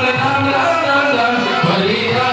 Hare Rama